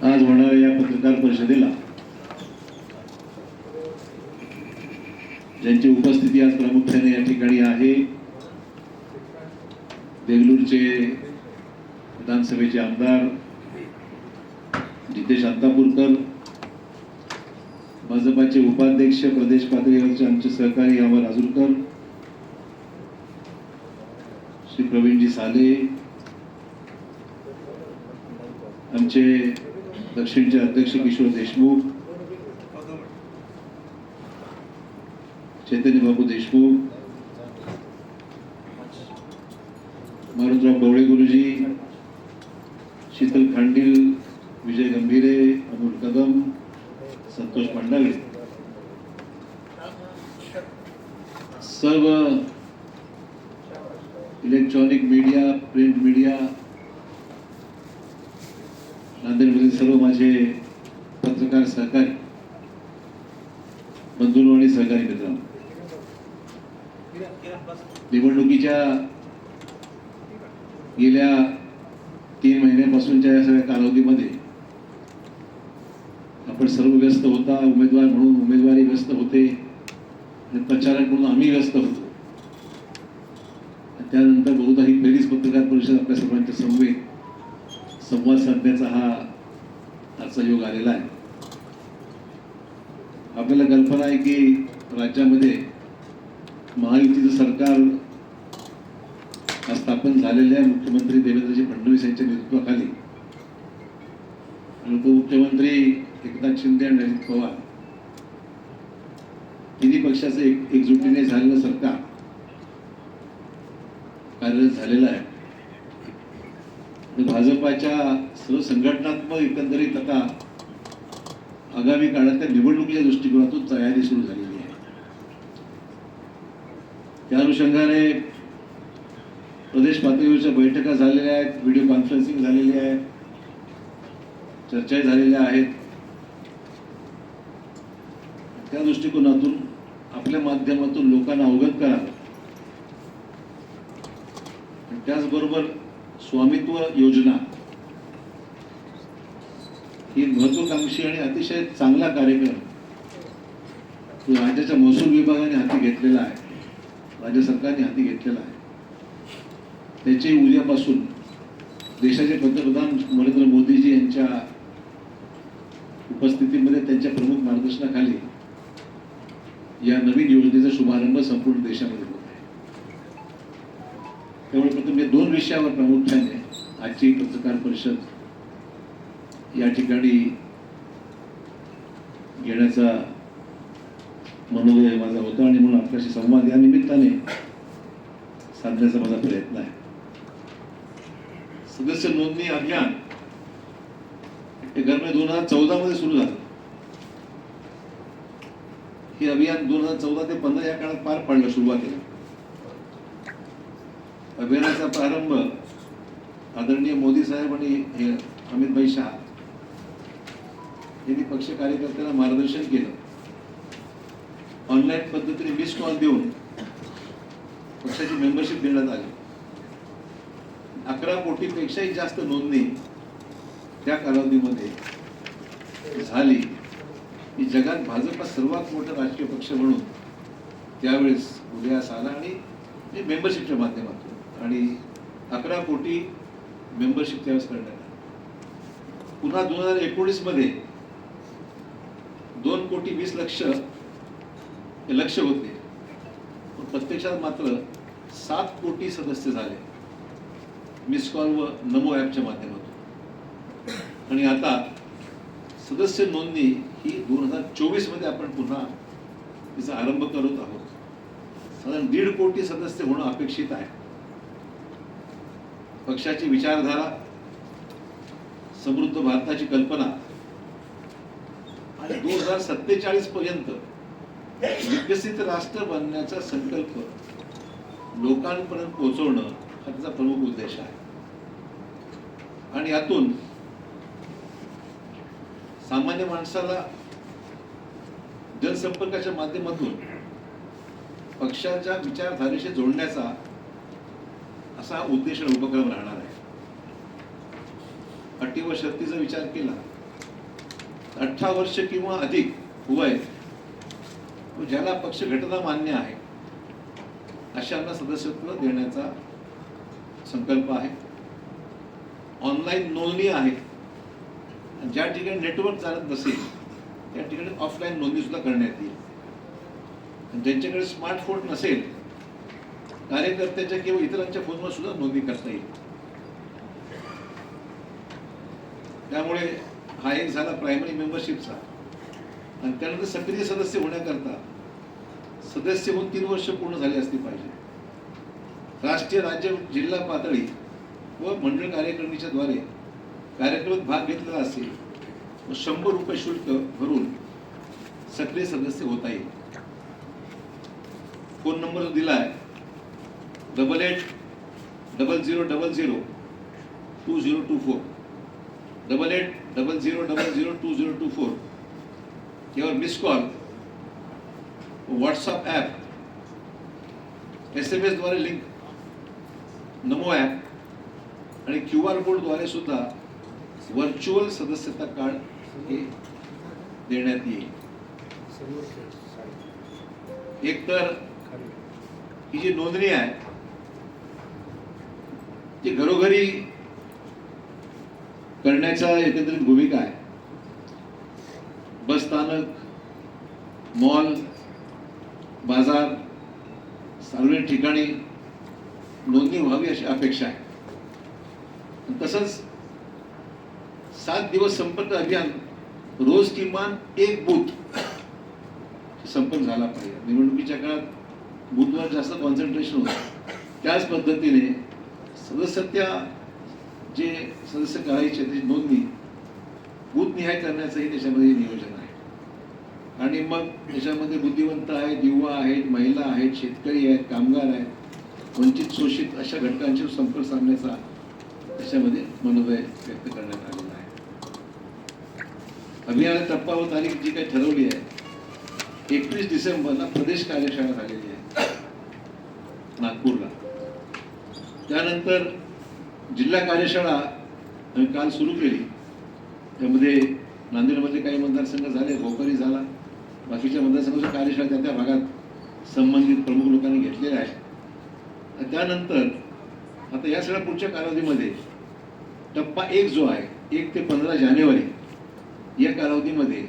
आज होणाऱ्या या पत्रकार परिषदेला ज्यांची उपस्थिती आज प्रामुख्याने या ठिकाणी आहे देगलूरचे विधानसभेचे आमदार जितेश अंतापूरकर भाजपाचे उपाध्यक्ष प्रदेश पातळीवरचे आमचे सहकारी अमर आजूरकर श्री प्रवीणजी साले आमचे दक्षिणचे अध्यक्ष किशोर देशमुख चैतन्य बाबू देशमुख मारुतराव गवळे गुरुजी शीतल खांडील विजय गंभीरे अमोल कदम संतोष पांडावे सर्व इलेक्ट्रॉनिक मीडिया प्रिंट मीडिया नांदेडमधील सर्व माझे पत्रकार सहकारी बंधू आणि सहकारी मित्रांनो निवडणुकीच्या गेल्या तीन महिन्यापासूनच्या या सगळ्या कालावधीमध्ये आपण सर्व व्यस्त होता उमेदवार म्हणून उमेदवारी व्यस्त होते आणि प्रचारक म्हणून आम्ही व्यस्त होतो. त्यानंतर बहुधा ही पहिलीच पत्रकार परिषद आपल्या सर्वांच्या समवेत संवाद साधण्याचा हा आजचा योग आलेला आहे. आपल्याला कल्पना आहे की राज्यामध्ये महायुतीचं सरकार स्थापन झालेल्या आहे. मुख्यमंत्री देवेंद्रजी फडणवीस यांच्या नेतृत्वाखाली. आणि उपमुख्यमंत्री एकनाथ शिंदे आणि अजित पवार. तिन्ही पक्षाचं एक एकजुटीने झालेलं सरकार कार्यरत झालेलं आहे आणि भाजपाच्या सर्व संघटनात्मक एकंदरीत आता आगामी काळातल्या निवडणुकीच्या दृष्टिकोनातून तयारी सुरू झालेली आहे. त्या अनुषंगाने प्रदेश पातळीवरच्या बैठका झालेल्या आहेत व्हिडिओ कॉन्फरन्सिंग झालेली आहे चर्चा झालेल्या आहेत. त्या दृष्टिकोनातून आपल्या माध्यमातून लोकांना अवगत करावं त्याचबरोबर स्वामित्व योजना महत्वाकांक्षी आणि अतिशय चांगला कार्यक्रम तो राज्याच्या महसूल विभागाने हाती घेतलेला आहे. राज्य सरकारने हाती घेतलेला आहे. त्याचे उद्यापासून देशाचे पंतप्रधान नरेंद्र मोदीजी यांच्या उपस्थितीमध्ये त्यांच्या प्रमुख मार्गदर्शनाखाली या नवीन योजनेचा शुभारंभ संपूर्ण देशामध्ये होत आहे. त्यामुळे प्रथम या दोन विषयावर प्रामुख्याने आजची पत्रकार परिषद या ठिकाणी घेण्याचा मनोदय माझा होता आणि म्हणून आपल्याशी संवाद या निमित्ताने साधण्याचा माझा प्रयत्न आहे. सदस्य नोंदणी अभियान हे गरमे दोन हजार चौदा मध्ये सुरू झालं. हे अभियान दोन हजार चौदा ते पंधरा या काळात पार पडलं सुरुवातीला अभियानाचा प्रारंभ आदरणीय मोदी साहेब आणि अमित भाई शहा त्यांनी पक्ष कार्यकर्त्यांना मार्गदर्शन केलं. ऑनलाईन पद्धतीने मिस कॉल देऊन पक्षाची मेंबरशिप देण्यात आली. अकरा कोटीपेक्षाही जास्त नोंदणी त्या कालावधीमध्ये झाली. की जगात भाजपा सर्वात मोठा राजकीय पक्ष म्हणून त्यावेळेस उदयास आला आणि मेंबरशिपच्या माध्यमातून आणि अकरा कोटी मेंबरशिप त्यावेळेस करण्यात आली. पुन्हा दोन हजार एकोणीसमध्ये दोन कोटी वीस लक्ष हे लक्ष होते पण प्रत्यक्षात मात्र सात कोटी सदस्य झाले. मिस कॉल व नमो ॲपच्या माध्यमातून. आणि आता सदस्य नोंदणी ही दोन हजार चोवीसमध्ये आपण पुन्हा तिचा आरंभ करत आहोत. साधारण दीड कोटी सदस्य होणं अपेक्षित आहे. पक्षाची विचारधारा समृद्ध भारताची कल्पना दोन हजार सत्तेचाळीस पर्यंत विकसित राष्ट्र बनण्याचा संकल्प लोकांपर्यंत पोहोचवणं हा त्याचा प्रमुख उद्देश आहे. आणि यातून सामान्य माणसाला जनसंपर्काच्या माध्यमातून पक्षाच्या विचारधारेशी जोडण्याचा असा उद्देश उपक्रम राहणार आहे. अटी व शर्तीचा विचार केला अठरा वर्ष किंवा अधिक वय ज्याला पक्ष घटना मान्य आहे अशांना सदस्यत्व देण्याचा संकल्प आहे. ऑनलाईन नोंदणी आहे. ज्या ठिकाणी नेटवर्क चालत नसेल त्या ठिकाणी ऑफलाईन नोंदणी सुद्धा करण्यात येईल. ज्यांच्याकडे स्मार्टफोन नसेल कार्यकर्त्याच्या किंवा इतरांच्या फोनवर सुद्धा नोंदणी करता येईल. त्यामुळे हा एक झाला प्रायमरी मेंबरशिपचा आणि त्यानंतर सक्रिय सदस्य होण्याकरता सदस्य होऊन तीन वर्ष पूर्ण झाली असली पाहिजे. राष्ट्रीय राज्य जिल्हा पातळी व मंडळ कार्यकारिणीच्या द्वारे कार्यक्रमात भाग घेतलेला असेल व शंभर रुपये शुल्क भरून सक्रिय सदस्य होता येईल. फोन नंबर जो दिला आहे double eight double zero double zero two zero two four double eight double zero double zero two zero two four किंवा miss call WhatsApp app S M एसद्वारे link नमो ॲप आणि क्यू आर कोडद्वारे सुद्धा virtual सदस्यता card हे देण्यात येईल. एक तर ही जी नोंदणी आहे ती घरोघरी करण्याचा एकंदरीत भूमिका आहे. बस स्थानक मॉल बाजार सार्वजनिक ठिकाणी नोंदणी व्हावी अशी अपेक्षा आहे. तसंच सात दिवस संपर्क अभियान रोज किमान एक बूथ संपर्क झाला पाहिजे. निवडणुकीच्या काळात बूथवर जास्त कॉन्सन्ट्रेशन होतं. त्याच पद्धतीने सदस्यत्या जे सदस्य करायचे त्याची नोंदणी बूथ करण्याचंही त्याच्यामध्ये नियोजन आहे. आणि मग त्याच्यामध्ये बुद्धिवंत आहेत युवा आहेत महिला आहेत शेतकरी आहेत कामगार आहेत वंचित शोषित अशा घटकांशी संपर्क साधण्याचा त्याच्यामध्ये मनोदय व्यक्त करण्यात आलेला आहे. अभियान टप्पा व तारीख जी काही ठरवली आहे एकवीस डिसेंबरला प्रदेश कार्यशाळा झालेली आहे नागपूरला. त्यानंतर जिल्हा कार्यशाळा काल सुरू केली. त्यामध्ये नांदेडमध्ये काही मतदारसंघ झाले भोकरी झाला. बाकीच्या मतदारसंघाच्या कार्यशाळा त्या त्या भागात संबंधित प्रमुख लोकांनी घेतलेल्या आहेत. त्यानंतर आता या सगळ्या पुढच्या कालावधीमध्ये टप्पा एक जो आहे एक ते पंधरा जानेवारी या कालावधीमध्ये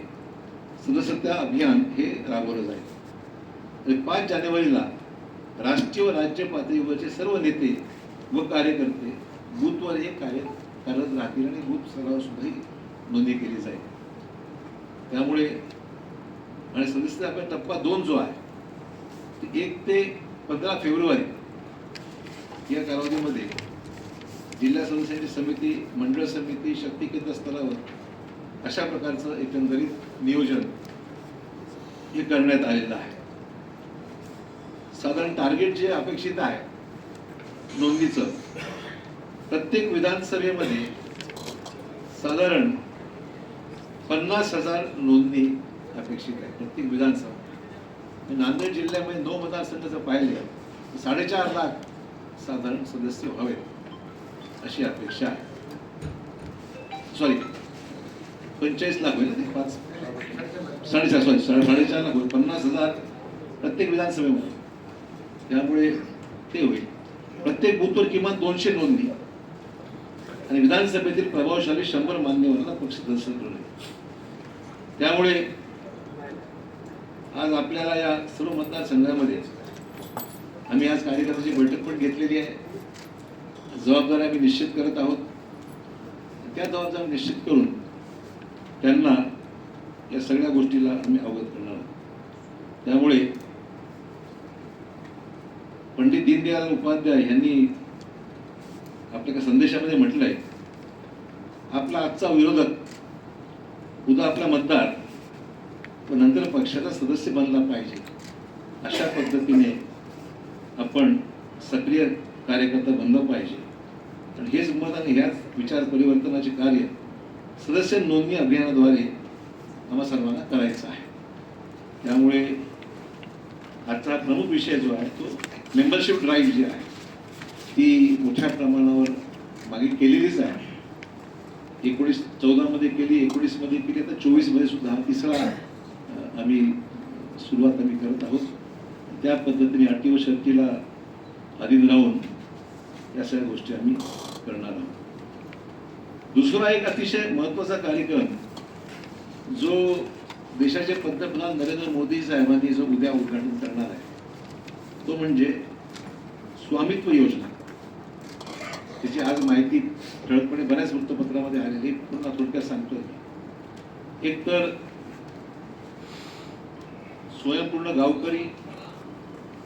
सदस्यता अभियान हे राबवलं जाईल. तर पाच जानेवारीला राष्ट्रीय व राज्य पातळीवरचे सर्व नेते व कार्यकर्ते बूथवर हे कार्य करत राहतील आणि बूथ स्तरावर सुद्धा नोंदणी केली जाईल. त्यामुळे आणि सदस्य आपला टप्पा दोन जो आहे एक ते पंधरा फेब्रुवारी या कालावधीमध्ये जिल्हा सदस्यांची समिती मंडळ समिती शक्ती केंद्र स्तरावर अशा प्रकारचं एकंदरीत नियोजन हे करण्यात आलेलं आहे. साधारण टार्गेट जे अपेक्षित आहे नोंदीचं प्रत्येक विधानसभेमध्ये साधारण पन्नास हजार नोंदणी अपेक्षित आहे प्रत्येक विधानसभा. नांदेड जिल्ह्यामध्ये नऊ मतदारसंघ जर पाहिले तर साडेचार लाख साधारण सदस्य व्हावेत अशी अपेक्षा आहे. सॉरी पंचेचाळीस लाख होईल ना ते? पाच. साडेचार सॉरी साडे साडेचार लाख होईल. पन्नास हजार प्रत्येक विधानसभेमध्ये. त्यामुळे ते होईल. प्रत्येक बूथवर किमान दोनशे नोंदणी. आणि विधानसभेतील प्रभावशाली शंभर मान्यवरांना पक्ष दर्शन ठरवले त्यामुळे आज आपल्याला या सर्व मतदारसंघामध्ये आम्ही आज कार्यकर्त्याची बैठक पण घेतलेली आहे. जबाबदारी आम्ही निश्चित करत आहोत. त्या जबाबदारी निश्चित करून त्यांना या सगळ्या गोष्टीला आम्ही अवगत करणार आहोत. त्यामुळे पंडित दीनदयाल उपाध्याय यांनी आपल्या एका संदेशामध्ये आहे. आपला आजचा विरोधक उद्या आपला मतदार व नंतर पक्षाचा सदस्य बनला पाहिजे. अशा पद्धतीने आपण सक्रिय कार्यकर्ता बनलं पाहिजे. आणि हेच मत आणि ह्याच विचार परिवर्तनाचे कार्य सदस्य नोंदणी अभियानाद्वारे आम्हा सर्वांना करायचं आहे. त्यामुळे आजचा प्रमुख विषय जो आहे तो मेंबरशिप ड्राईव्ह जी आहे ती मोठ्या प्रमाणावर मागे केलेलीच आहे. एकोणीस चौदामध्ये केली एकोणीसमध्ये केली आता चोवीसमध्ये सुद्धा हा तिसरा आम्ही सुरुवात आम्ही करत आहोत. त्या पद्धतीने अटी व शर्तीला अधीन राहून या सगळ्या गोष्टी आम्ही करणार आहोत. दुसरा एक अतिशय महत्त्वाचा कार्यक्रम जो देशाचे पंतप्रधान नरेंद्र मोदी साहेबांनी जो उद्या उद्घाटन करणार आहे तो म्हणजे स्वामित्व योजना. त्याची आज माहिती ठळकपणे बऱ्याच वृत्तपत्रामध्ये आलेली पुन्हा थोडक्यात सांगतोय एक तर स्वयंपूर्ण गावकरी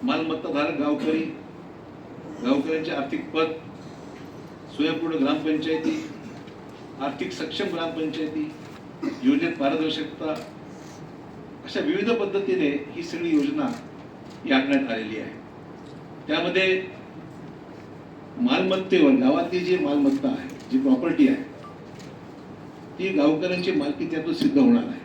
मालमत्ताधारक गावकरी गावकऱ्यांचे आर्थिक पद स्वयंपूर्ण ग्रामपंचायती आर्थिक सक्षम ग्रामपंचायती योजनेत पारदर्शकता अशा विविध पद्धतीने ही सगळी योजना ही आखण्यात आलेली आहे. त्यामध्ये मालमत्तेवर गावातली जी मालमत्ता आहे जी प्रॉपर्टी आहे ती गावकऱ्यांची मालकी त्यातून सिद्ध होणार आहे.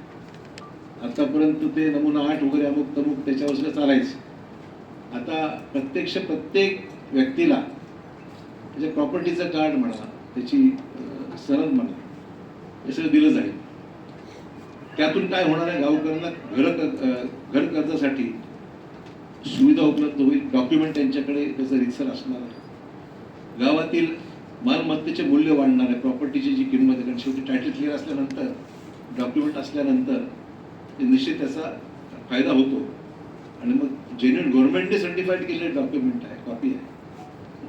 आतापर्यंत ते नमुना आठ वगैरे अमुक तमुक त्याच्यावर सगळं चालायचं. आता प्रत्यक्ष प्रत्येक व्यक्तीला त्याच्या प्रॉपर्टीचं कार्ड म्हणा त्याची अं, सनद म्हणा हे सगळं दिलं जाईल. त्यातून काय होणार आहे? गावकऱ्यांना घर घर कर्जासाठी सुविधा उपलब्ध होईल. डॉक्युमेंट त्यांच्याकडे त्याचं रितसर असणार आहे. गावातील मालमत्तेचे मूल्य वाढणार आहे प्रॉपर्टीची जी किंमत आहे कारण शेवटी टायटल क्लिअर असल्यानंतर डॉक्युमेंट असल्यानंतर ते निश्चित त्याचा फायदा होतो. आणि मग जेन्युन गव्हर्नमेंटने सर्टिफाईड केलेले डॉक्युमेंट आहे कॉपी आहे.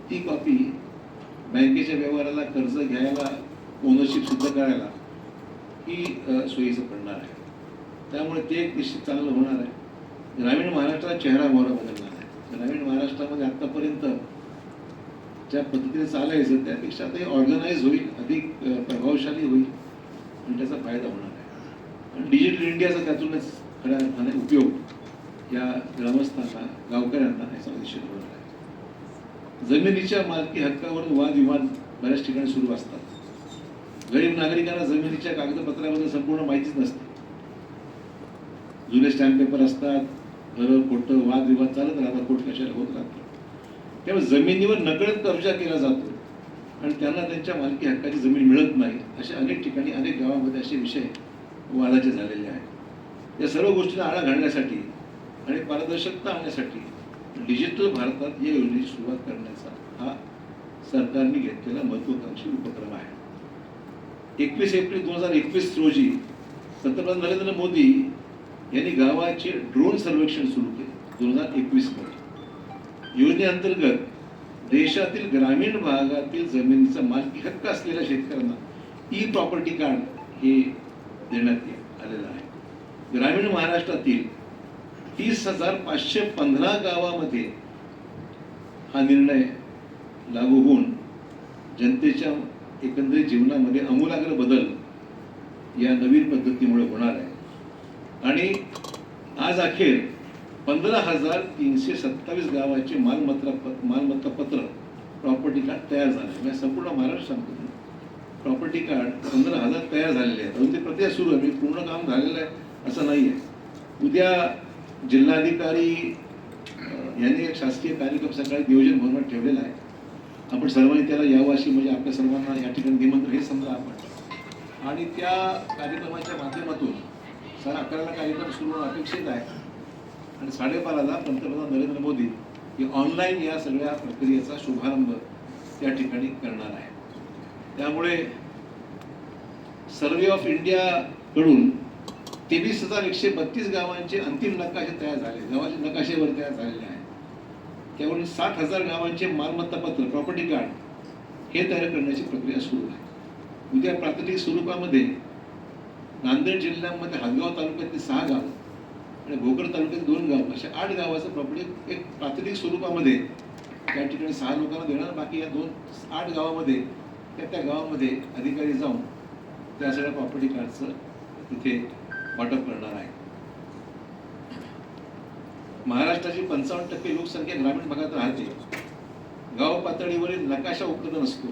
ती कॉपी बँकेच्या व्यवहाराला कर्ज घ्यायला ओनरशिप सिद्ध करायला ही सोयीचं पडणार आहे. त्यामुळे ते एक निश्चित चांगलं होणार आहे. ग्रामीण महाराष्ट्राचा चेहरा मोहरा बदलणार आहे. ग्रामीण महाराष्ट्रामध्ये आत्तापर्यंत ज्या पद्धतीने चालायचं त्यापेक्षा ते ऑर्गनाईज होईल अधिक प्रभावशाली होईल. आणि त्याचा फायदा होणार आहे. आणि डिजिटल इंडियाचा त्यातूनच खऱ्या अर्थाने उपयोग या ग्रामस्थांना गावकऱ्यांना याचा निश्चित होणार आहे. जमिनीच्या मालकी हक्कावरून वादविवाद बऱ्याच ठिकाणी सुरू असतात. गरीब नागरिकांना जमिनीच्या कागदपत्राबद्दल संपूर्ण माहितीच नसते. जुने स्टॅम्प पेपर असतात खरं खोटं वादविवाद चालत राहतात कोर्ट कशाला होत राहतात त्यामुळे जमिनीवर नकळत कब्जा केला जातो. आणि त्यांना त्यांच्या मालकी हक्काची जमीन मिळत नाही. अशा अनेक ठिकाणी अनेक गावामध्ये असे विषय वादाचे झालेले आहेत. या सर्व गोष्टींना आळा घालण्यासाठी आणि पारदर्शकता आणण्यासाठी डिजिटल भारतात या योजनेची सुरुवात करण्याचा हा सरकारने घेतलेला महत्वाकांक्षी उपक्रम आहे. एकवीस एप्रिल दोन हजार एकवीस रोजी पंतप्रधान नरेंद्र मोदी यांनी गावाचे ड्रोन सर्वेक्षण सुरू केले. दोन हजार एकवीसमध्ये योजनेअंतर्गत देशातील ग्रामीण भागातील जमिनीचा मालकी हक्क असलेल्या शेतकऱ्यांना ई प्रॉपर्टी कार्ड हे देण्यात आलेलं आहे. ग्रामीण महाराष्ट्रातील तीस हजार पाचशे पंधरा गावामध्ये हा निर्णय लागू होऊन जनतेच्या एकंदरीत जीवनामध्ये आमूलाग्र बदल या नवीन पद्धतीमुळे होणार आहे. आणि आज अखेर पंधरा हजार तीनशे सत्तावीस गावाचे मालमत्ता मालमत्ता पत्र प्रॉपर्टी कार्ड तयार झाले. म्हणजे संपूर्ण महाराष्ट्र सांगतो प्रॉपर्टी कार्ड पंधरा हजार तयार झालेले आहेत. अजून ते प्रक्रिया सुरू आहे. पूर्ण काम झालेलं आहे असं नाही आहे. उद्या जिल्हाधिकारी यांनी एक शासकीय कार्यक्रम सकाळी नियोजन भवनात ठेवलेला आहे. आपण सर्वांनी त्याला यावं अशी म्हणजे आपल्या सर्वांना या ठिकाणी निमंत्रण हे समजा आपण. आणि त्या कार्यक्रमाच्या माध्यमातून सर अकराला कार्यक्रम सुरू होणं अपेक्षित आहे. आणि साडेबाराला पंतप्रधान नरेंद्र मोदी हे ऑनलाईन या सगळ्या प्रक्रियेचा शुभारंभ त्या ठिकाणी करणार आहे त्यामुळे सर्वे ऑफ इंडियाकडून तेवीस हजार एकशे बत्तीस गावांचे अंतिम नकाशे तयार झाले. गावाचे नकाशेवर तयार झालेले आहेत. त्यामुळे साठ हजार गावांचे मालमत्ता पत्र प्रॉपर्टी कार्ड हे तयार करण्याची प्रक्रिया सुरू आहे. उद्या प्राथमिक स्वरूपामध्ये नांदेड जिल्ह्यामध्ये हदगाव तालुक्यातली सहा गावं आणि भोकर तालुक्यात दोन गाव अशा आठ गावाचं प्रॉपर्टी एक प्राथमिक स्वरूपामध्ये त्या ठिकाणी सहा लोकांना देणार बाकी या दोन आठ गावामध्ये त्या त्या गावामध्ये अधिकारी जाऊन त्या सगळ्या प्रॉपर्टी कार्डचं तिथे वाटप करणार आहे. महाराष्ट्राची पंचावन्न टक्के लोकसंख्या ग्रामीण भागात राहते. गाव पातळीवरील नकाशा उपलब्ध नसतो.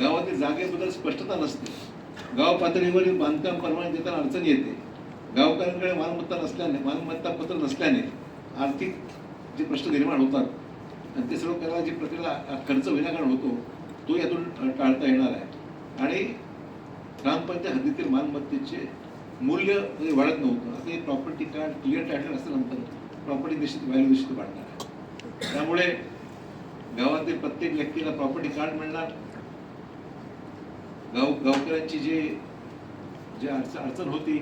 गावातील जागेबद्दल स्पष्टता नसते. गाव पातळीवरील बांधकाम परवानगी देताना अडचण येते. गावकऱ्यांकडे मालमत्ता नसल्याने मालमत्ता पत्र नसल्याने आर्थिक जे प्रश्न निर्माण होतात आणि ते सर्व करायला जी प्रक्रिया खर्च विनाकारण होतो तो यातून टाळता येणार आहे. आणि ग्रामपंचायत हद्दीतील मालमत्तेचे मूल्य म्हणजे वाढत नव्हतं. आता हे प्रॉपर्टी कार्ड क्लिअर टायटल असल्यानंतर प्रॉपर्टी निश्चित व्हॅल्यू निश्चित वाढणार आहे. त्यामुळे गावातील प्रत्येक व्यक्तीला प्रॉपर्टी कार्ड मिळणार. गाव गावकऱ्यांची जे जे अडचण अडचण होती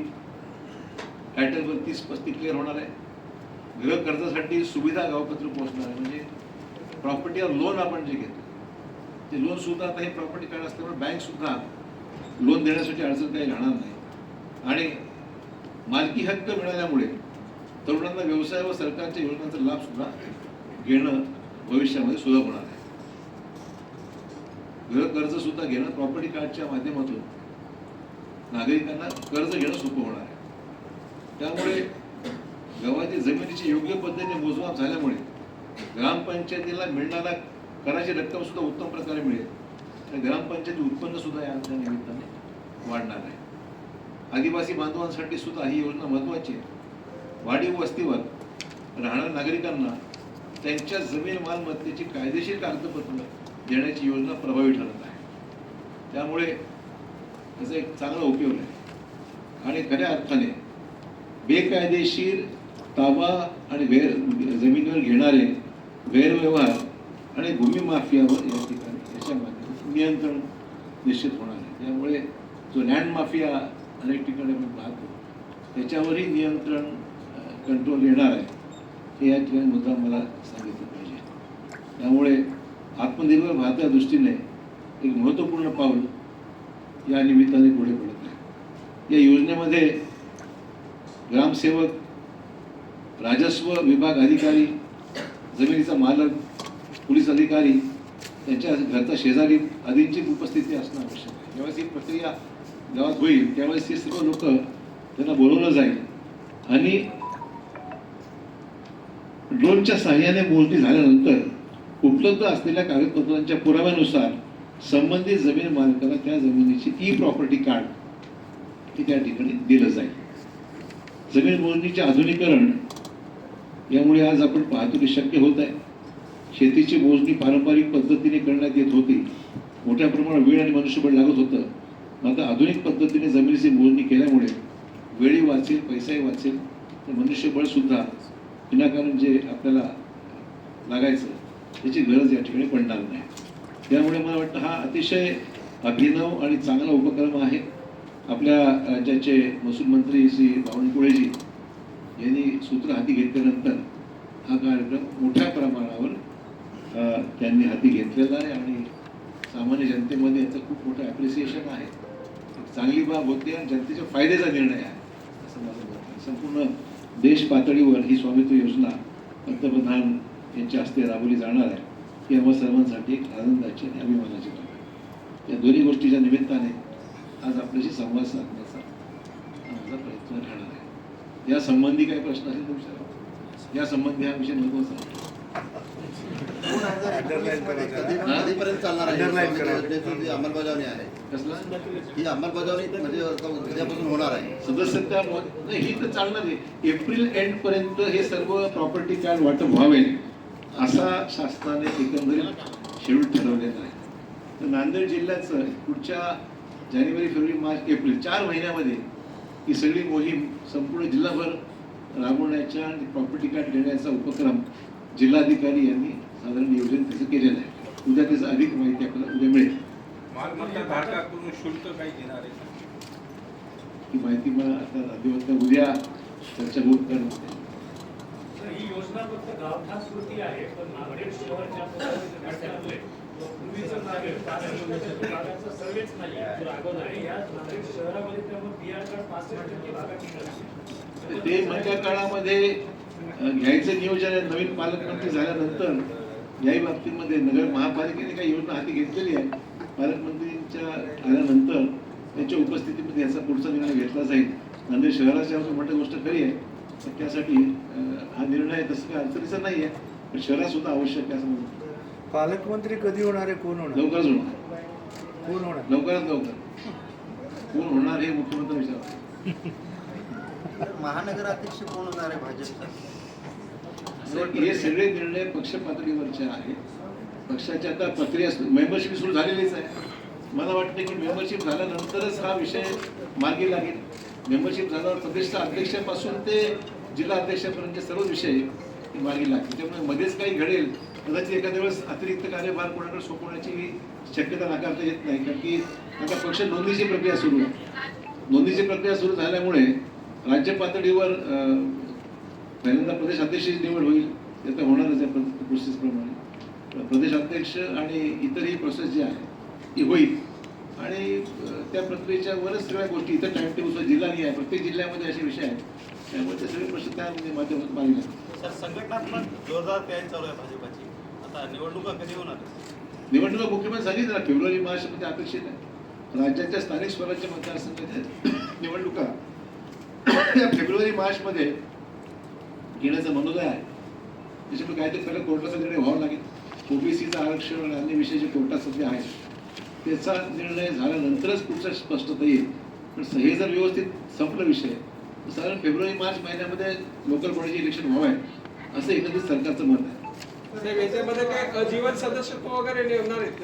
टायटलवर तीस क्लिअर होणार आहे. गृह कर्जासाठी सुविधा गावपत्र पोहोचणार आहे. म्हणजे प्रॉपर्टीवर लोन आपण जे घेतो ते लोन सुद्धा आता हे प्रॉपर्टी कार्ड असल्यामुळे बँक सुद्धा लोन देण्यासाठी अडचण काही राहणार नाही. आणि मालकी हक्क मिळाल्यामुळे तरुणांना व्यवसाय व सरकारच्या योजनांचा लाभ सुद्धा घेणं भविष्यामध्ये सुलभ होणार आहे. गृह कर्ज सुद्धा घेणं प्रॉपर्टी कार्डच्या माध्यमातून नागरिकांना कर्ज घेणं सोपं होणार त्यामुळे गव्हाची जमिनीची योग्य पद्धतीने मोजमाप झाल्यामुळे ग्रामपंचायतीला मिळणारा कराची रक्कम सुद्धा उत्तम प्रकारे मिळेल. आणि ग्रामपंचायती उत्पन्न सुद्धा या निमित्ताने वाढणार आहे. आदिवासी बांधवांसाठी सुद्धा ही योजना महत्वाची आहे. वाढीव वस्तीवर राहणाऱ्या नागरिकांना त्यांच्या जमीन मालमत्तेची कायदेशीर कागदपत्र देण्याची योजना प्रभावी ठरत आहे. त्यामुळे त्याचा एक चांगला उपयोग आहे. आणि खऱ्या अर्थाने बेकायदेशीर ताबा आणि गैर जमिनीवर घेणारे गैरव्यवहार आणि भूमी माफियावर या ठिकाणी याच्या माध्यमातून नियंत्रण निश्चित होणार आहे. त्यामुळे जो लँड माफिया अनेक ठिकाणी आपण पाहतो त्याच्यावरही नियंत्रण कंट्रोल येणार आहे हे या ठिकाणी मुद्दा मला सांगितलं पाहिजे. त्यामुळे आत्मनिर्भर भारताच्या दृष्टीने एक महत्त्वपूर्ण पाऊल या निमित्ताने पुढे पडत आहे. या योजनेमध्ये ग्रामसेवक राजस्व विभाग अधिकारी जमिनीचा मालक पोलीस अधिकारी त्यांच्या घरचा शेजारी आदींची उपस्थिती असणं आवश्यक आहे. ज्यावेळेस ही प्रक्रिया गावात होईल त्यावेळेस हे सर्व लोक त्यांना बोलवलं जाईल. आणि ड्रोनच्या सहाय्याने मोजणी झाल्यानंतर उपलब्ध असलेल्या कागदपत्रांच्या पुराव्यानुसार संबंधित जमीन मालकाला त्या जमिनीची ई प्रॉपर्टी कार्ड हे त्या ठिकाणी दिलं जाईल. जमीन मोजणीचे आधुनिकरण यामुळे आज आपण पाहतो की शक्य होत आहे. शेतीची मोजणी पारंपरिक पद्धतीने करण्यात येत होती. मोठ्या प्रमाणात वेळ आणि मनुष्यबळ लागत होतं. मात्र आधुनिक पद्धतीने जमिनीची मोजणी केल्यामुळे वेळी वाचेल पैसाही वाचेल तर मनुष्यबळसुद्धा विनाकारण जे आपल्याला लागायचं त्याची गरज या ठिकाणी पडणार नाही. त्यामुळे मला वाटतं हा अतिशय अभिनव आणि चांगला उपक्रम आहे. आपल्या राज्याचे महसूल मंत्री श्री बावनकुळेजी यांनी सूत्र हाती घेतल्यानंतर हा कार्यक्रम मोठ्या प्रमाणावर त्यांनी हाती घेतलेला आहे आणि सामान्य जनतेमध्ये याचं खूप मोठं ॲप्रिसिएशन आहे. चांगली बाब होती आणि जनतेच्या फायद्याचा निर्णय आहे असं माझं मत आहे. संपूर्ण देश पातळीवर ही स्वामित्व योजना पंतप्रधान यांच्या हस्ते राबवली जाणार आहे. ही आम्हा सर्वांसाठी एक आनंदाची आणि अभिमानाची बाब आहे. या दोन्ही गोष्टीच्या निमित्ताने आज आपल्याशी संवाद साधण्याचा माझा प्रयत्न राहणार आहे. या संबंधी काही प्रश्न असेल तुमच्या या संबंधी हा विषय महत्त्वाचा हा? जी अंमलबजावणी आहे. कसला? ही अंमलबजावणी म्हणजे उद्यापासून होणार आहे. सदस्यता ही तर चालणार आहे. एप्रिल एंड पर्यंत हे सर्व प्रॉपर्टी कार्ड वाटप व्हावे असा शासनाने एकंदरीत शेड्यूल ठरवलेला आहे. तर नांदेड जिल्ह्याचं पुढच्या जानेवारी फेब्रुवारी मार्च एप्रिल चार महिन्यामध्ये ही सगळी मोहीम संपूर्ण जिल्हाभर राबवण्याच्या आणि प्रॉपर्टी कार्ड देण्याचा उपक्रम जिल्हाधिकारी यांनी साधारण नियोजन त्याचं केलेलं आहे. उद्या त्याचं अधिक माहिती आपल्याला उद्या मिळेल. शुल्क काही घेणार आहे का? ही माहिती मला आता अधिवक्ता उद्या चर्चा होत करणार तर ही योजना फक्त गावठाणपुरती आहे पण नांदेड शहराच्या ते मधल्या काळामध्ये घ्यायचं नियोजन नवीन पालकमंत्री झाल्यानंतर याही बाबतीमध्ये नगर महापालिकेने काही योजना हाती घेतलेली आहे. पालकमंत्रींच्या आल्यानंतर त्यांच्या उपस्थितीमध्ये याचा पुढचा निर्णय घेतला जाईल. नांदेड शहराच्या बाबतीत मोठी गोष्ट खरी आहे. त्यासाठी हा निर्णय तसं काही अडचणीचा नाही आहे पण शहरात सुद्धा आवश्यक आहे असं म्हणतो पालकमंत्री कधी होणार आहे? कोण होणार? लवकरच होणार. कोण होणार? लवकरात लवकर. कोण होणार हे मुख्यमंत्री विचार. महानगराध्यक्ष कोण होणार आहे भाजपचा? हे सगळे निर्णय पक्ष पातळीवरचे आहेत. पक्षाची आता प्रक्रिया मेंबरशिप सुरू झालेलीच आहे. मला वाटतं की मेंबरशिप झाल्यानंतरच हा विषय मार्गी लागेल. मेंबरशिप झाल्यावर प्रदेशच्या अध्यक्षापासून ते जिल्हा अध्यक्षापर्यंतचे सर्व विषय हे मार्गी लागतील. त्यामुळे मध्येच काही घडेल. कदाचित एखाद्या वेळेस अतिरिक्त कार्यभार कोणाकडे सोपवण्याची शक्यता नाकारता येत नाही कारण की आता पक्ष नोंदणीची प्रक्रिया सुरू आहे. नोंदणीची प्रक्रिया सुरू झाल्यामुळे राज्य पातळीवर पहिल्यांदा प्रदेश अध्यक्षाची निवड होईल ते तर होणारच आहे प्रोसेसप्रमाणे. प्रदेश अध्यक्ष आणि इतरही प्रोसेस जी आहे ती होईल. आणि त्या प्रक्रियेच्या वरच सगळ्या गोष्टी इतर टाइम टेबल जिल्हा नाही आहे. प्रत्येक जिल्ह्यामध्ये असे विषय आहेत. त्यामुळे ते सगळे प्रश्न त्या माध्यमातून मार्गी संघटनात्मक जोरदार तयारी चालू आहे भाजपाची. निवडणुका कधी होणार? निवडणुका मुख्यमंत्री सांगितलं ना फेब्रुवारी मार्च मध्ये अपेक्षित आहे. राज्याच्या स्थानिक स्वराज्य मतदारसंघाच्या निवडणुका या फेब्रुवारी मार्च मध्ये घेण्याचा मनोदय आहे. त्याच्यामुळे काहीतरी खरं कोर्टाचा निर्णय व्हावा लागेल. ओबीसीचं आरक्षण आणि अन्य विषय जे कोर्टात सध्या आहे. त्याचा निर्णय झाल्यानंतरच पुढचा स्पष्टता येईल. पण हे जर व्यवस्थित संपलं विषय साधारण फेब्रुवारी मार्च महिन्यामध्ये लोकल बॉडीचे इलेक्शन व्हावं आहे असं एकंदरीत सरकारचं मत आहे. याच्यामध्ये काय अजीवन सदस्यत्व वगैरे आहेत.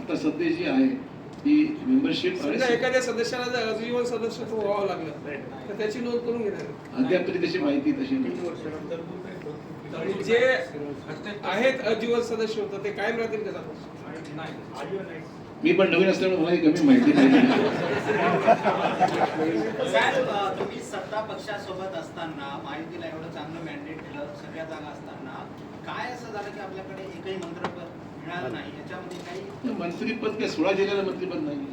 आता सध्या जी आहे ती मेंबरशिप एखाद्या सदस्याला जर अजीवन सदस्यत्व व्हावं लागलं तर त्याची नोंद करून घेणार. अद्याप तरी त्याची माहिती तशी जे आहेत अजीवन सदस्य होतं ते कायम राहतील का? मी पण नवीन असल्यामुळे मला ही कमी माहिती नाही. तुम्ही सत्ता पक्षासोबत असताना माहितीला एवढं चांगलं मॅन्डेट दिलं सगळ्या जागा असताना काय असं झालं की आपल्याकडे एकही मंत्रपद मिळालं नाही? याच्यामध्ये काही मंत्रीपद काय सोळा जिल्ह्याला मंत्रीपद नाही.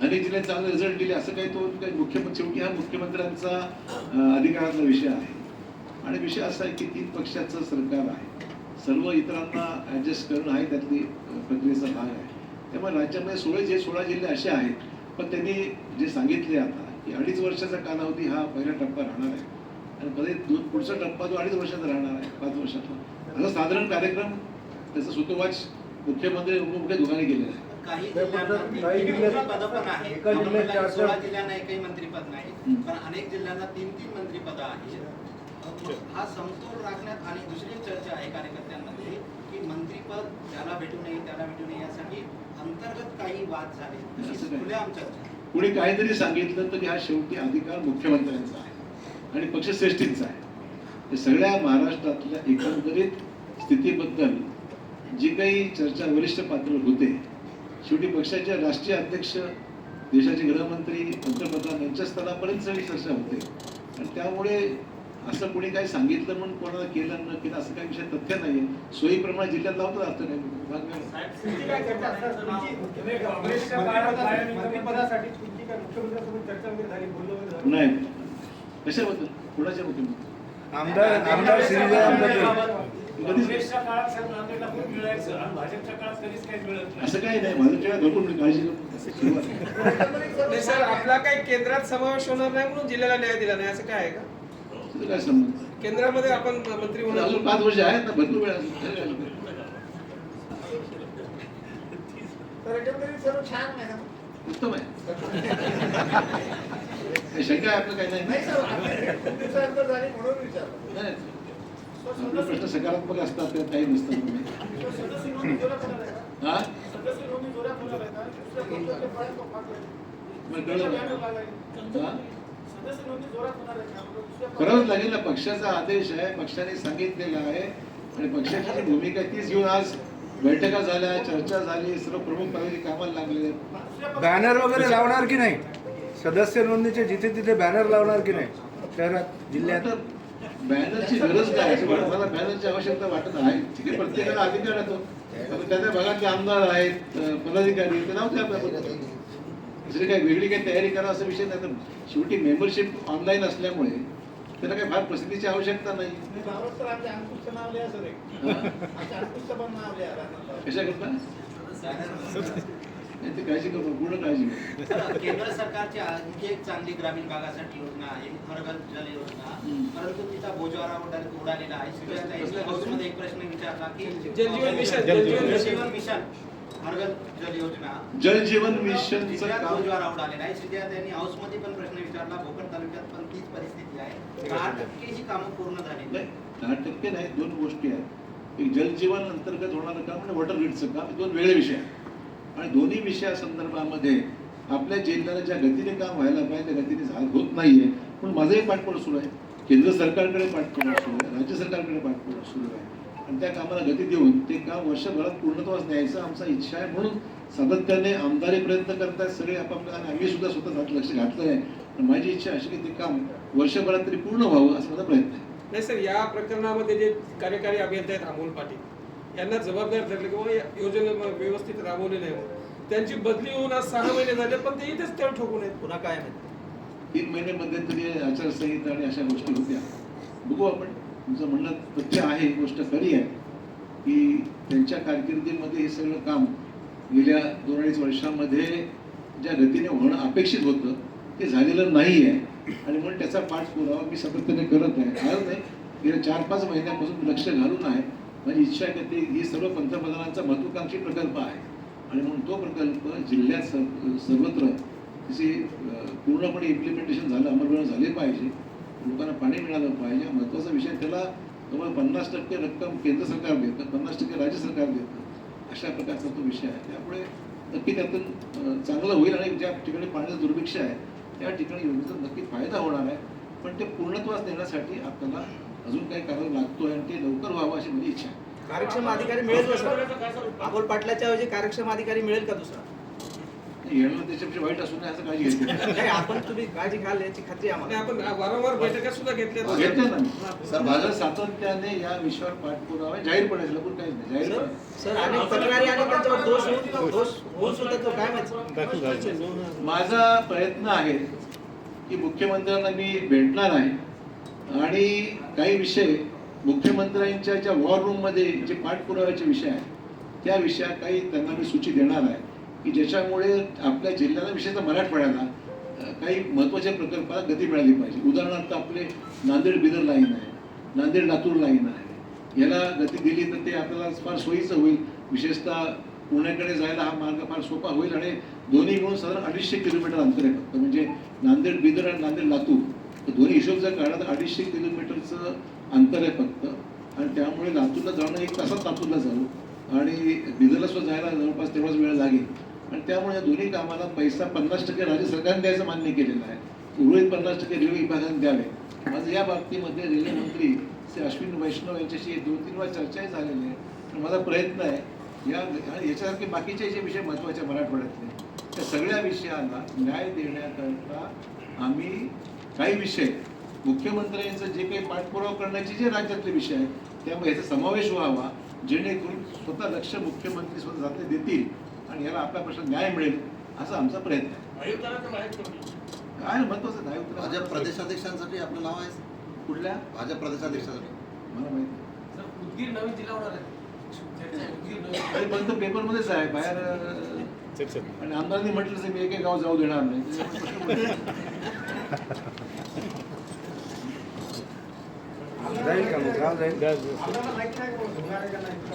अनेक जिल्ह्यात चांगले रिझल्ट दिले. असं काही तो काही मुख्यमंत्री शेवटी हा मुख्यमंत्र्यांचा अधिकारातला विषय आहे. आणि विषय असा आहे की तीन पक्षाचं सरकार आहे. सर्व इतरांना ऍडजस्ट करणं आहे त्यातली प्रक्रियेचा भाग आहे. त्यामुळे राज्यामध्ये सोळा जे सोळा जिल्हे असे आहेत पण त्यांनी जे सांगितले आता की अडीच वर्षाचा कालावधी हा पहिला टप्पा राहणार आहे. आणि मध्ये पुढचा टप्पा जो अडीच वर्षाचा राहणार आहे पाच वर्षाचा. असा साधारण कार्यक्रम त्याचा सुतोवाच मुख्यमंत्री उपमुख्य दोघांनी केलेला आहे. काही काही तीन तीन जिल्ह्यात- मंत्रिपदं पण सोळा जिल्ह्यांना एकही नाही. पण अनेक जिल्ह्यांना तीन तीन मंत्रिपदं आहेत. हा समतोल राखण्यात आणि दुसरी चर्चा आहे कार्यकर्त्यांमध्ये की मंत्रिपद ज्याला भेटू नये त्याला भेटू नये यासाठी अंतर्गत काही वाद झाले. कुणी काहीतरी सांगितलं तरी हा शेवटी अधिकार मुख्यमंत्र्यांचा आहे आणि पक्षश्रेष्ठींचा आहे. सगळ्या महाराष्ट्रातल्या एकंदरीत स्थितीबद्दल जी काही चर्चा वरिष्ठ पातळीवर होते शेवटी पक्षाचे राष्ट्रीय अध्यक्ष देशाचे गृहमंत्री पंतप्रधान यांच्या स्तरापर्यंत सगळी चर्चा होते. आणि त्यामुळे असं कोणी काही सांगितलं म्हणून कोणाला केलं न केलं असं काही विषय तथ्य नाही सोयीप्रमाणे जिल्ह्यात लावतात असतं? नाही. नाही कशाबद्दल कोणाच्या मुख्यमंत्री आमदार असं काही नाही. भाजपच्या भरपूर मी काळजी सर आपला काही केंद्रात समावेश होणार नाही म्हणून जिल्ह्याला न्याय दिला नाही. असं काय आहे का? तुझं काय संबंध? केंद्रामध्ये आपण मंत्री पण अजून पाच वर्ष आहेत ना भरपूर वेळ अजून. काय झालं? उत्तम आहे. काही शंका आहे आपलं काही नाही? नाही आपले प्रश्न सकारात्मक असतात त्यात काही नसतात हा? मग कळलं. ना? हा? करावंच लागेल ना पक्षाचा आदेश आहे पक्षाने सांगितलेला आहे. आणि पक्षाची भूमिका तीच घेऊन आज बैठका झाल्या चर्चा झाली सर्व प्रमुख पदाधिकारी कामाला लागले बॅनर वगैरे लावणार की नाही? सदस्य नोंदणीचे जिथे तिथे बॅनर लावणार की नाही? शहरात जिल्ह्यात? बॅनरची गरज काय? मला बॅनरची आवश्यकता वाटत आहे. ठीक आहे प्रत्येकाला अधिकार आहे तो. आता त्या भागातले आमदार आहेत पदाधिकारी ते नाव आपल्या दुसरी काही वेगळी काही तयारी करा असा विषय नाही. तर शेवटी मेंबरशिप ऑनलाईन असल्यामुळे त्याला काही फार प्रसिद्धीची आवश्यकता नाही. कशा करता नाही ते काळजी करू पूर्ण काळजी केंद्र सरकारची आणखी एक चांगली ग्रामीण भागासाठी योजना आहे हरघर जल योजना. परंतु तिचा बोजवारा उडा- उडालेला आहे. एक प्रश्न विचारला की Jal Jeevan mission, Jal Jeevan mission. Mission जल योजना. जल जीवन श्रीजया त्यांनी हाऊसमध्ये पण प्रश्न विचारला. भोकर तालुक्यात पण तीच परिस्थिती आहे. दहा टक्के ही कामं पूर्ण झाली. नाही दहा टक्के नाही दोन गोष्टी आहेत. एक जलजीवन अंतर्गत होणारं काम आणि वॉटर ग्रीडचं काम दोन वेगळे विषय आहेत. आणि दोन्ही विषयासंदर्भामध्ये आपल्या जिल्ह्याला ज्या गतीने काम व्हायला पाहिजे त्या गतीने झा- होत नाहीये. पण माझंही पाठपुरावा सुरू आहे. केंद्र सरकारकडे पाठपुरावा सुरू आहे राज्य सरकारकडे पाठपुरावा सुरू आहे. आणि त्या कामाला गती देऊन ते काम वर्षभरात पूर्णत्वास न्यायचं आमचा इच्छा आहे म्हणून सातत्याने आमदारी प्रयत्न करतात सगळे आपापल्या आणि आम्ही सुद्धा स्वतः त्यात लक्ष घातलं आहे पण माझी इच्छा अशी की ते काम वर्षभरात तरी पूर्ण व्हावं असा माझा प्रयत्न आहे. नाही सर या प्रकरणामध्ये जे कार्यकारी अभियंता आहेत अमोल पाटील यांना जबाबदार धरले की बाबा या योजना व्यवस्थित राबवली नाही. त्यांची बदली होऊन आज सहा महिने झाले पण ते इथेच तळ ठोकून आहेत. पुन्हा काय माहिती तीन महिने मध्यंतरी आचारसंहिता आणि अशा गोष्टी होत्या. बघू आपण. तुमचं म्हणणं तथ्य आहे गोष्ट खरी आहे की त्यांच्या कारकिर्दीमध्ये हे सगळं काम गेल्या दोन अडीच वर्षामध्ये ज्या गतीने होणं अपेक्षित होतं ते झालेलं नाही आहे आणि म्हणून त्याचा पाठपुरावा मी सातत्याने करत आहे. आज नाही गेल्या चार पाच महिन्यापासून लक्ष घालून आहे. माझी इच्छा आहे की ही सर्व पंतप्रधानांचा महत्वाकांक्षी प्रकल्प आहे. आणि म्हणून तो प्रकल्प जिल्ह्यात सर्वत्र त्याची पूर्णपणे इम्प्लिमेंटेशन झालं अंमलबजावणी झाली पाहिजे. लोकांना पाणी मिळालं पाहिजे. हा महत्त्वाचा विषय त्याला जवळ पन्नास टक्के रक्कम केंद्र सरकार देतं पन्नास टक्के राज्य सरकार देतं. अशा प्रकारचा तो विषय आहे. त्यामुळे नक्की त्यातून चांगलं होईल आणि ज्या ठिकाणी पाण्याचं दुर्भिक्ष आहे त्या ठिकाणी योजनेचा नक्की फायदा होणार आहे. पण ते पूर्णत्वास नेण्यासाठी आपल्याला अजून काही करावं लागतो आणि ते लवकर व्हावं अशी माझी इच्छा आहे. कार्यक्षम अधिकारी मिळेल अमोल पाटलाच्या ऐवजी कार्यक्षम अधिकारी मिळेल का दुसरा? येणं त्याच्यापेक्षा वाईट असू नये असं काळजी घेतली. नाही आपण तुम्ही काळजी घ्याल याची खात्री आम्हाला. आपण वारंवार बैठका सुद्धा घेतल्या घेतलं ना. मी. सर माझं सातत्याने या विषयावर पाठपुरावा जाहीरपणे लपून काहीच नाही सर अनेक तक्रारी आणि त्यांच्यावर दोष होऊन दोष होऊन सुद्धा तो काय माहिती माझा प्रयत्न आहे की मुख्यमंत्र्यांना मी भेटणार आहे. आणि काही विषय मुख्यमंत्र्यांच्या ज्या वॉर रूममध्ये जे पाठपुराव्याचे विषय आहेत त्या विषयात काही त्यांना मी सूची देणार आहे. की ज्याच्यामुळे आपल्या जिल्ह्याला विशेषतः मराठवाड्याला काही महत्त्वाच्या प्रकल्पाला गती मिळाली पाहिजे. उदाहरणार्थ आपले नांदेड बिदर लाईन आहे नांदेड लातूर लाईन आहे. याला गती दिली तर ते आपल्याला फार सोयीचं होईल. विशेषतः पुण्याकडे जायला हा मार्ग फार सोपा होईल आणि दोन्ही मिळून साधारण अडीचशे किलोमीटर अंतर आहे फक्त. म्हणजे नांदेड बिदर आणि नांदेड लातूर तर दोन्ही हिशोब जर काढला तर अडीचशे किलोमीटरचं अंतर आहे फक्त. आणि त्यामुळे लातूरला जाणं एक तासात लातूरला जाऊ आणि बिदरला सुद्धा जायला जवळपास तेवढाच वेळ लागेल. आणि त्यामुळे या दोन्ही कामाला पैसा पन्नास टक्के राज्य सरकारने द्यायचं मान्य केलेलं आहे. उर्वरित पन्नास टक्के रेल्वे विभागाने द्यावे. आज या बाबतीमध्ये रेल्वे मंत्री श्री अश्विन वैष्णव यांच्याशी दोन तीन वेळा चर्चाही झालेली आहे. माझा प्रयत्न आहे या आणि याच्यासारखे बाकीचे जे विषय महत्त्वाचे मराठवाड्यातले त्या सगळ्या विषयांना न्याय देण्याकरता आम्ही काही विषय मुख्यमंत्र्यांचं जे काही पाठपुरावा करण्याचे जे राज्यातले विषय आहेत त्यामुळे याचा समावेश व्हावा जेणेकरून स्वतः लक्ष मुख्यमंत्री स्वतः जाते देतील. आणि याला आपल्या प्रश्न न्याय मिळेल असा आमचा प्रयत्न आहे. काय महत्वाचं नाही उत्तर भाजप प्रदेशाध्यक्षांसाठी आपलं नाव आहे? कुठल्या? भाजप प्रदेशाध्यक्षांसाठी. मला माहिती उदगीर नवीन जिल्हा होणार आहे पेपरमध्येच आहे. बाहेर आणि आमदारांनी म्हटलं की मी एक गाव जाऊ देणार नाही.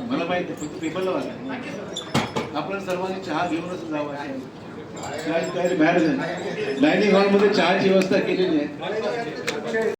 मला माहिती आहे, फक्त पेपरला वाचा आपण सर्वांनी चहा घेऊनच जावं अशी आहे. बाहेर झाली डायनिंग हॉलमध्ये चहाची व्यवस्था केलेली आहे